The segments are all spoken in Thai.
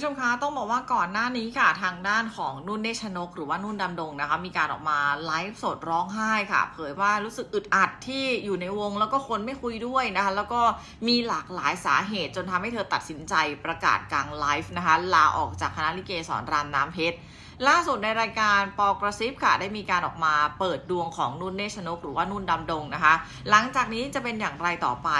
ู้ชมคะต้องบอกว่าก่อนหน้านี้ค่ะทางด้านของนุ่นเนชนก หรือว่านุ่นดำดงนะคะ มีการออกมาไลฟ์สดร้องไห้ค่ะ เผยว่ารู้สึกอึดอัดที่อยู่ในวงแล้วก็คนไม่คุยด้วยนะคะ แล้วก็มีหลากหลายสาเหตุจนทำให้เธอตัดสินใจประกาศกลางไลฟ์นะคะ ลาออกจากคณะลิเกสอนรามน้ำเพชร ล่าสุดในรายการปอกระซิบค่ะ ได้มีการออกมาเปิดดวงของนุ่นเนชนก หรือว่านุ่นดำดงนะคะ หลังจากนี้จะเป็นอย่างไรต่อไป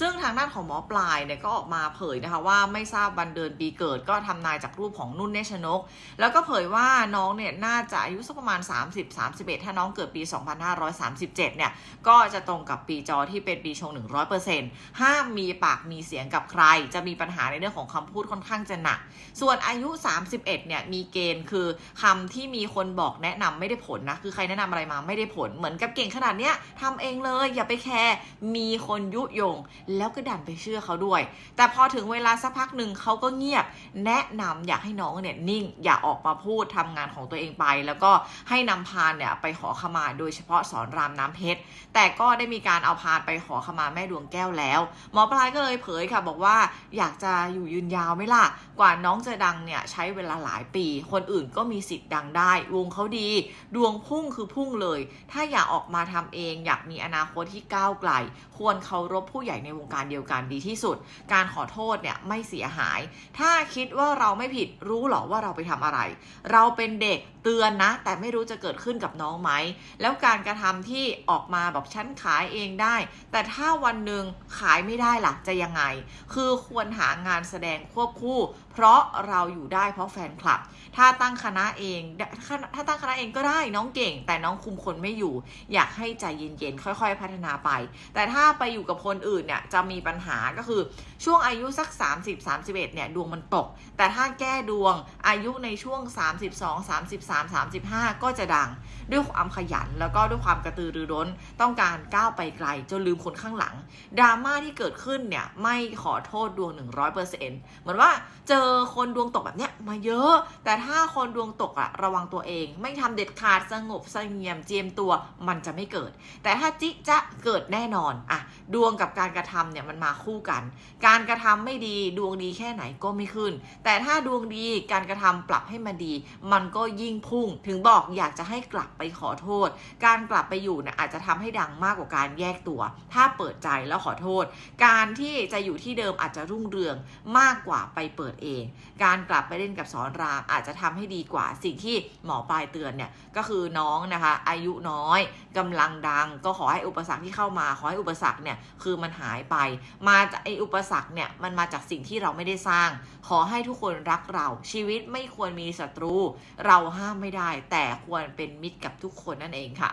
ซึ่งทางด้านของหมอปลายเนี่ยก็ออกมาเผยนะคะว่าไม่ทราบวันเดือนปีเกิดก็ทำนายจากรูปของนุ่นเนชนก แล้วก็เผยว่าน้องเนี่ยน่าจะอายุสักประมาณ 30-31 ถ้าน้องเกิดปี 2537 เนี่ยก็จะตรงกับปีจอที่เป็นปีชง 100%ห้ามมีปากมีเสียงกับใคร จะมีปัญหาในเรื่องของคำพูดค่อนข้างจะหนัก ส่วนอายุ 31 เนี่ยมีเกณฑ์คือคำที่มีคนบอกแนะนำไม่ได้ผลนะ คือใครแนะนำอะไรมาไม่ได้ผล เหมือนกับเก่งขนาดเนี้ยทำเองเลยอย่าไปแคร์มีคนยุยง แล้วก็ดันไปเชื่อเขาด้วย แต่พอถึงเวลาสักพักหนึ่งเขาก็เงียบ แนะนำอยากให้น้องเนี่ยนิ่งอย่าออกมาพูดทำงานของตัวเองไป แล้วก็ให้นำพานเนี่ยไปขอขมาโดยเฉพาะสอนรามน้ำเพชรแต่ก็ได้มีการเอาพานไปขอขมาแม่ดวงแก้วแล้ว หมอปลายก็เลยเผยค่ะบอกว่าอยากจะอยู่ยืนยาวไหมล่ะกว่าน้องจะดังเนี่ยใช้เวลาหลายปี คนอื่นก็มีสิทธิ์ดังได้ วงเขาดี ดวงพุ่งคือพุ่งเลย ถ้าอยากออกมาทำเอง อยากมีอนาคตที่ก้าวไกล ควรเคารพผู้ใหญ่ในวงการเดียวกันดีที่สุด การขอโทษเนี่ยไม่เสียหาย ถ้าคิดว่าเราไม่ผิดรู้หรอว่าเราไปทำอะไร เราเป็นเด็กเตือนนะ แต่ไม่รู้จะเกิดขึ้นกับน้องไหม แล้วการกระทำที่ออกมาแบบฉันขายเองได้ แต่ถ้าวันหนึ่งขายไม่ได้ล่ะจะยังไง คือควรหางานแสดงควบคู่เพราะเราอยู่ได้เพราะแฟนคลับ ถ้าตั้งคณะเอง ถ้าตั้งคณะเองก็ได้น้องเก่ง แต่น้องคุมคนไม่อยู่ อยากให้ใจเย็นๆ ค่อยๆ พัฒนาไป แต่ถ้าไปอยู่กับคนอื่นเนี่ยจะมีปัญหาก็คือช่วงอายุสัก 30 31เนี่ยดวงมันตก แต่ถ้าแก้ดวงอายุในช่วง 32 33 35 ก็จะดัง ด้วยความขยันแล้วก็ด้วยความกระตือรือร้นต้องการก้าวไปไกลจนลืมคนข้างหลังดราม่าที่เกิดขึ้นเนี่ยไม่ขอโทษดวง 100%เหมือนว่าเจออคนดวงตกแบบเนี้ยมาเยอะ แต่ถ้าคนดวงตกอะระวังตัวเอง ไม่ทำเด็ดขาดสงบเสงี่ยมเจียมตัวมันจะไม่เกิด แต่ถ้าจิจะเกิดแน่นอนอะดวงกับการกระทำเนี่ยมันมาคู่กัน การกระทำไม่ดีดวงดีแค่ไหนก็ไม่ขึ้น แต่ถ้าดวงดีการกระทำปรับให้มันดี มันก็ยิ่งพุ่ง ถึงบอกอยากจะให้กลับไปขอโทษ การกลับไปอยู่เนี่ยอาจจะทำให้ดังมากกว่าการแยกตัว ถ้าเปิดใจแล้วขอโทษ การที่จะอยู่ที่เดิมอาจจะรุ่งเรืองมากกว่าไปเปิดเองการกลับไปเล่นกับสอนรามอาจจะทำให้ดีกว่า สิ่งที่หมอปลายเตือนเนี่ยก็คือน้องนะคะ อายุน้อยกำลังดัง ก็ขอให้อุปสรรคที่เข้ามา ขอให้อุปสรรคเนี่ยคือมันหายไป มาจากไออุปสรรคเนี่ยมันมาจากสิ่งที่เราไม่ได้สร้าง ขอให้ทุกคนรักเรา ชีวิตไม่ควรมีศัตรู เราห้ามไม่ได้ แต่ควรเป็นมิตรกับทุกคนนั่นเองค่ะ